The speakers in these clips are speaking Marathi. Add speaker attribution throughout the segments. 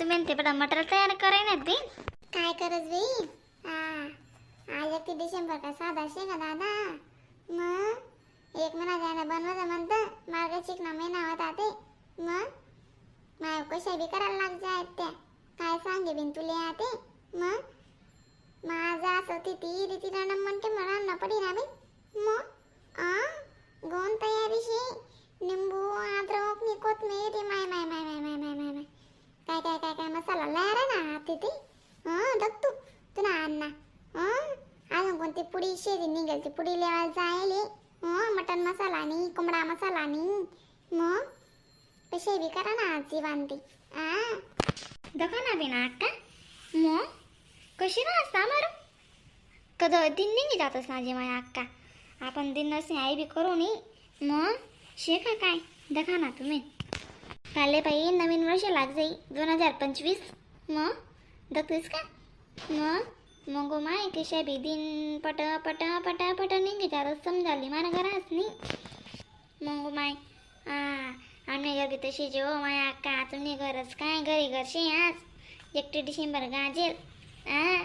Speaker 1: तुम्ही ते पण मटर तयार कराय ना ते.
Speaker 2: काय करत बाई हा आज एकटी डिसेंबर का साधा शे का दादा? मग एक महिना जायला बनवायचं म्हणतं मार्ग चिकना महिना होता ते. मग माय कशा बी करायला लाग जाय त्या. काय सांगे बिन तुले आते मग माझं असं ती ती रीती रडम म्हणते मला न पडी ना बाई मग आ गोन तयारी शे. निंबू आद्रक नि कोथमीर हाती ती? हं दत्तू तू. ना अण्णा. हं? अजून कोणती पुडी शेरी निघेल ती पुडी लेवायला जायले. हं मटन मसाला नी कोंबडा मसाला नी. मग? बी करा ना आजी बांधते आ?
Speaker 1: दखा ना बिना अक्का. मग? कशी राहता मारू कद दिन निघी जातस माझी माझ्या अक्का. आपण दिन नसणे आई बी करू नी. मग? शेखा काय? दखा ना तुम्ही. काले बाई नवीन वर्ष लाग जाई. दोन हजार पंचवीस. मग? दखतेस का? मग? मग माय कशा बी दिन पट पट पट पट निघी जातस समजाली. मला घराच नी. मग माय आ आम्ही घरी तशी जेव माय अक्का तुम्ही घरच काय? घरी घरशी आज? एकटी डिसेंबर गाजेल. आ?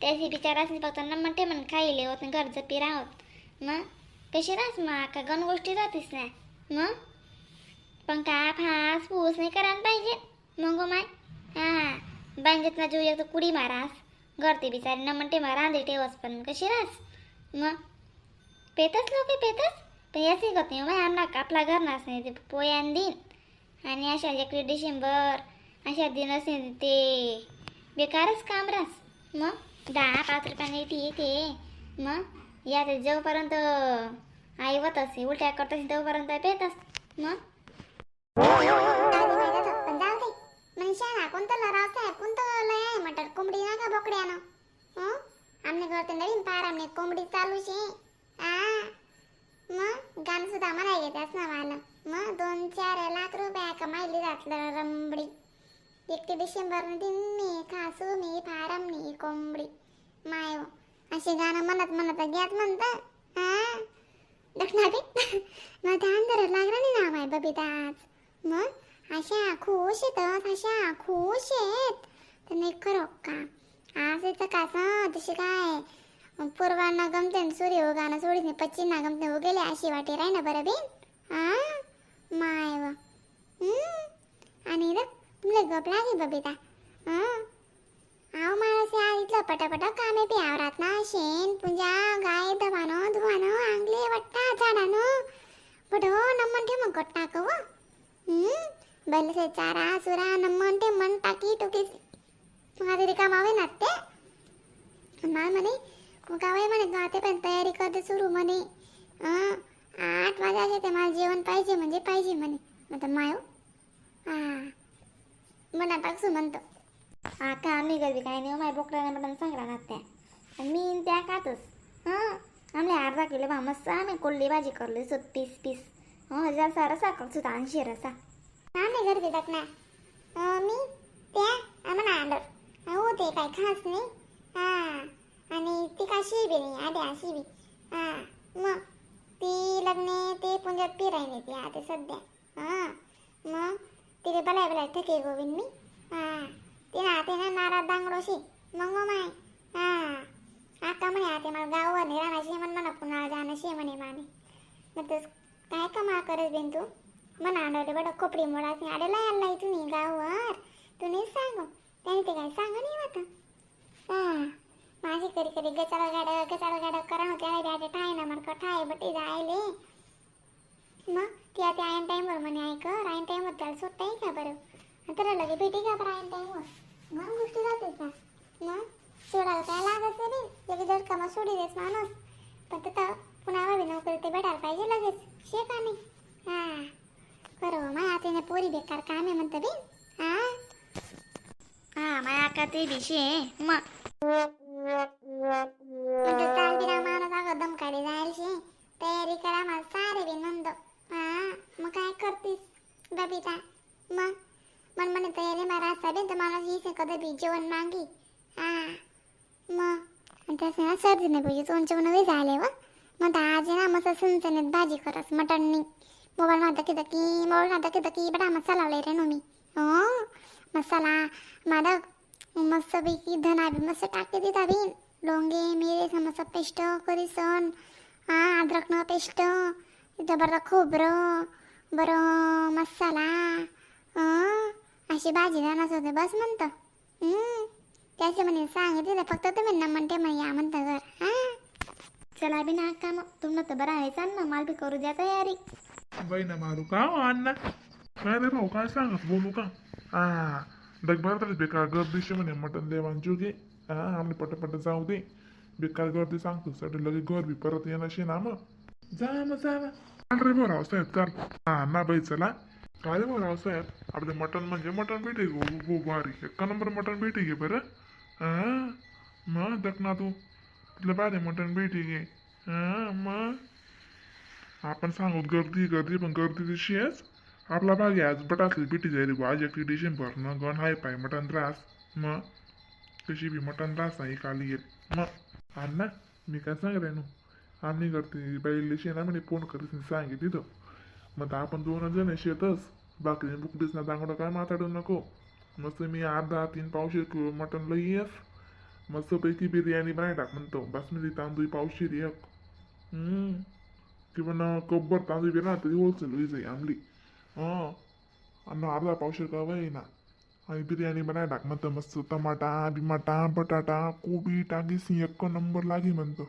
Speaker 1: त्याची बिचाराच फक्त नंबर म्हणते म्हण खाईले होत घर जपी राहत मग? कशी राहस मग अक्का? गण गोष्टी राहतीस ना. मग? पंखा फास फूस नाही करायला पाहिजे? मग माय? हा बांजेत ना जीव एक तर कुडी मारास. घरते बिचारी न म्हणते मारा रांधे ठेवस पण. कशी रास मग? पेतच लोक पेतच पण याच गत नाही. माय आमना आपला घर नाच नाही ते पोयान दिन आणि अशा एकवीस डिसेंबर अशा दिन असे ते. बेकारच काम रास मग? दहा पाच रुपयाने ती येते. मग? या ते जोपर्यंत आई असे उलट्या करत असेल तोपर्यंत पेतच मग?
Speaker 2: मनुष्य ना कोणतं लरावचं आहे कोणतं लय आहे मटर कोंबडी ना का बोकड्यानं हं आमने घर ते नवीन पार आमने कोंबडी चालू शे आ मग गाणं सुद्धा म्हणाय घेत्यास ना मला मग दोन चार लाख रुपया कमाईली जातलं रंबडी एकटी डिसेंबर दिन मी खासू मी फारम मी कोंबडी माय असे अशी गाणं म्हणत म्हणत घ्यात म्हणतं हा दक्षिणा बी मग धान अंधारात लागला नाही ना माय बबिता मग अशा खुश येत अशा खुश येत तर नाही खरं का? आज येतं का तशी काय पूर्वांना गमते ते सूर्य उगाना हो सोडीने पश्चिमना गमते ते हो गेले अशी वाटे राही ना बरं बीन हा माय व. आणि इथं तुमले गप लागे बबिता. हं आव माणूस आज इथलं पटापट कामे बी आवरात ना शेण पूजा गाय दबानो धुवानो आंगले वट्टा झाडानो. बडो नमन ठे मग गट्टा कव बैलसे चारा सुरा नम्मन ठे मन टाकी टुकी माझे रिकामावे ना ते मा म्हणे गावे म्हणे गाते पण तयारी करते सुरू म्हणे आठ वाजायचे ते मला जेवण पाहिजे म्हणजे पाहिजे म्हणे आता मायो हा मना टाकसू म्हणतो।
Speaker 1: आता आम्ही गर्दी काय नाही माय बोकड्याने मटण सांगला ना त्या मी त्या खातच हां आमले अर्धा किलो बा मस्त आम्ही कोल्ली भाजी करली सुत पीस। पीस हो हजार सारा साखर सुद्धा ऐंशी रसा।
Speaker 2: आम्ही घर देतात ना. मी त्या आम्हाला आलं हो ते काय खास नाही. हा आणि ती काय शिबी नाही आधी शिबी हा मग ती लग्ने ते पुंजात फिरायला ती आता सध्या. हा मग तिथे बलाय बलाय ठके गोविंद मी. हा तिने आते ना नारा दांगडोशी. मग मग माय हा. आता म्हणे आते मला गाववर नाही म्हण म्हणा पुन्हा जाण्याशी म्हणे माने मग तस काय कमा करत बेन तू? मना आडवले बडं खोपडी मोडास आडेला आलाय तुम्ही गावावर. तुम्ही नाही सांग. त्याने ते काय सांग नाही आता हा. माझी कधी कधी गचाळ गाड गचाळ गाड करा होते. अरे अरे ठाय ना मला ठाय बटे जायले. मग ती आता आयन टाईमवर म्हणे ऐक आयन टाईमवर त्याला सुट्टा आहे का बरं? तर लगे भेटी का बरं आयन टाईमवर? मग गोष्टी जाते का? मग सोडायला काय लागत नाही लगेच जर का मग सोडी देस माणूस पण तिथं पुन्हा हवी नोकरी ते भेटायला पाहिजे लगेच शे का नाही हा बरोबर माझ्या हातीने पोरी बेकार काम आहे म्हणतं बी. हा?
Speaker 1: हा माया का ते दिशे मग
Speaker 2: म्हणतं चाल बिना माणूस अगं दमकाडे शे तयारी करा मला सारे बी नंद. हा? मग काय करतीस बबिता? मग मन म्हणे तयारी मारा असा बी. तर मला ही कधी बी जेवण मागी हा? मग आणि तसं ना सर्दी नाही पाहिजे तोंडचे नवे झाले व. मग आज ना मस्त सणसणीत भाजी करस मटणनी ಮೊಬೈಲ್ ಮಾತಾಕಿದ್ದಕ್ಕಿ ಮೊಬೈಲ್ ಮಾತಾಕಿದ್ದಕ್ಕಿ ಬಡ ಮಸಾಲ ಅವಳೇರೆ ನೋಮಿ ಹ್ಞೂ ಮಸಾಲ ಮಾದಕ್ मस्त पैकी धना बी मस्त टाकते ती दाबी डोंगे मिरे मस्त पेस्ट करीसन हा अद्रकनं पेस्ट जबरदस्त खोबरं बरं मसाला अशी भाजी जाणार होते बस म्हणतं त्याचे म्हणे सांगितले फक्त तुम्ही ना म्हणते मग या म्हणतं घर हां।
Speaker 1: चला बी ना काम तुम्हाला तर बरं आहे चाल ना मला बी करू द्या तयारी
Speaker 3: बाई ना मारू का? हो अण्णा. काय रे भाऊ काय सांगत बोलू का? हा डगभर तर बेकार गर्दीशी म्हणे मटन देवांचू घे हा आम्ही पटापट जाऊ दे. बेकार गर्दी सांगतो साठी लगे घर परत येणार शे ना मग. जा मग जा रे भाऊ रावसाहेब चाल. हा ना बाई चला. काय रे भाऊ रावसाहेब आपले मटन म्हणजे मटन भेटे गो गो एक एका नंबर मटन भेटे घे बरं. हा मग दक ना तू तुला भारी मटन भेटे घे. हा मग. आपण सांगू गर्दी गर्दी पण गर्दी दिवशी आहेच आपला भाग आज. बटासली पिटी जाईल आज एकटी डिसेंबर न गण हाय पाय मटन त्रास. मग कशी बी मटन त्रास आहे काली येत मग अण्णा मी काय सांग नू? आम्ही करते. बाईले शे ना म्हणे फोन करते सांगे तिथं मग आता आपण दोन जण शेतच. बाकी बुकडीच ना दांगडं काय माताडू नको. मस्त मी अर्धा तीन पावशे मटन लई येस. मस्त पैकी बिर्याणी बनाय टाक म्हणतो. बासमती तांदूळ पावशेर एक. हम्म किंवा ना कब्बर तांदूळ बी ना तरी होलसेल होई आहे आमली हां आणि अर्धा पावशेर का ना आणि बिर्याणी बनाय टाक म्हणतं मस्त टमाटा बिमाटा बटाटा कोबी टाकीस एक नंबर लागी म्हणतो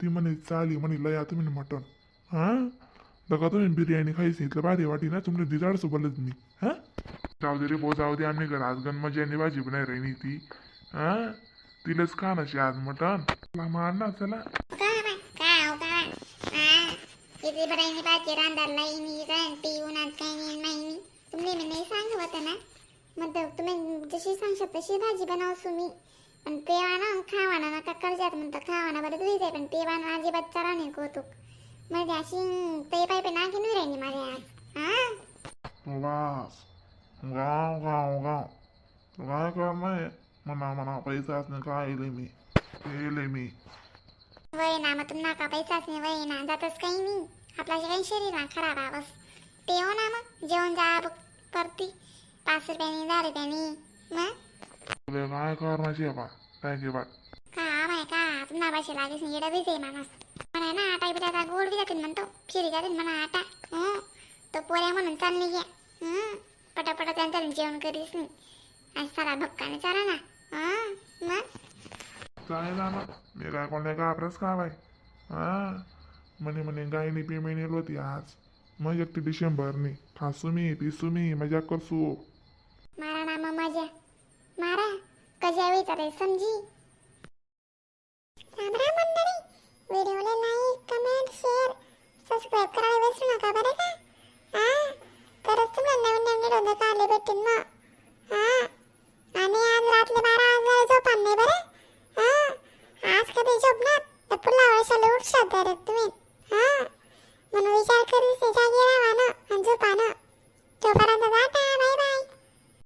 Speaker 3: ती म्हणे चाली म्हणे लया तुम्ही मटन हां दगा तुम्ही बिर्याणी खायची इथलं भारी वाटी ना तुमच्या दिजाड सोबतच मी हां जाऊ दे रे भाऊ जाऊ दे आम्ही घर आज आणि भाजी बनाय राहिनी ती हां तिलाच खा नशी आज मटन मार ना चला
Speaker 2: काय बाय काय हो काय हा किती बराईनी पाहिजे रांधार लाईनी रान पिऊन आज काही नाही नाही तुम्ही मी नाही सांगत होतं ना? मग तुम्ही जशी सांगशात तशी भाजी बनावसू मी पण पेवाना खावाना नका कर्जात म्हणतं खावाना बरं तुझीच आहे पण पेवाना अजिबात चरा नाही कौतुक. म्हणजे अशी ते पाय पे नाकी नाही राहिली माझ्या आज. हा?
Speaker 3: वास गाव गाव गाव. काय करणार म्हणा म्हणा पैसा असणे काय मी. केले मी.
Speaker 2: वय ना मग तुम्हाला का पैसाच नाही वय ना जातच काही नाही आपला काही शरीर ना खराब आवाज ते हो ना मग. जेवण जा बघ. करती. पाच रुपयानी दहा रुपयानी. मग
Speaker 3: तुला काय करण्याची बा. घे बा
Speaker 2: का माय का? तुम्हाला भाषे लागेल नाही. बीज आहे माणूस. म्हणा ना आटा बिटा गोड बी जातील म्हणतो. फिरी जातील म्हणा आटा हं. तो पोऱ्या म्हणून चालली घ्या हं. पटापटा त्यांचा जेवण करीस नाही. आणि सारा भक्काने चाला ना हं? मग
Speaker 3: काय ना मी काय कोणत्या घाबरच का बाय हा? म्हणे म्हणे गायनी पेमेंट येलो होती आज. मग एकटी डिसेंबरनी खासू मी पिसू मी मजा करसू
Speaker 2: मारा मामा मजा मारा. कशा विचारे समजी रामराम मंडळी. व्हिडिओला लाईक कमेंट शेअर सबस्क्राईब करायला विसरू नका बरं का? हा तरच तुम्हाला नवीन नवीन व्हिडिओ आले भेटतील मग.